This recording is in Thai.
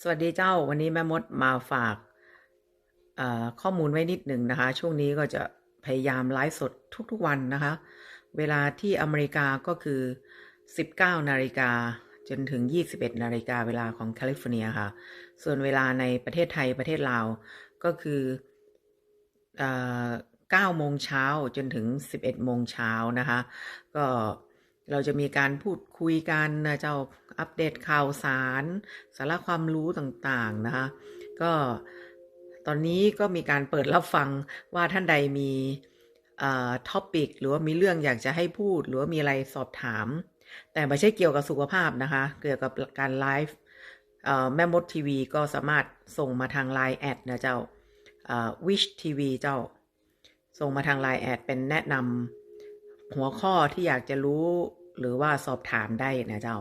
สวัสดีเจ้าวันนี้แม่มดมาฝากข้อมูลไว้นิดหนึ่งนะคะ ช่วงนี้ก็จะพยายามไลฟ์สดทุกๆวันนะคะ เวลาที่อเมริกาก็คือ 19 นาฬิกาจนถึง 21 นาฬิกาเวลาของแคลิฟอร์เนียค่ะ ส่วนเวลาในประเทศไทยประเทศลาวก็คือเอ่อ9โมงเช้าจนถึง 11 โมงเช้านะคะ ก็เราจะมีการพูดคุยกันนะเจ้า อัปเดตข่าวสาร สาระความรู้ต่างๆนะคะก็ตอนนี้ก็มีการเปิดรับฟังว่าท่านใดมีท็อปิกหรือว่ามีเรื่องอยากจะให้พูด หรือว่ามีอะไรสอบถาม แต่ไม่ใช่เกี่ยวกับสุขภาพนะคะ เกี่ยวกับการไลฟ์แม่มดทีวีก็สามารถส่งมาทาง Line แอดนะเจ้าวิชทีวีเจ้า ส่งมาทาง Line แอดเป็นแนะนำหัวข้อที่อยากจะรู้หรือว่าสอบถามได้นะเจ้า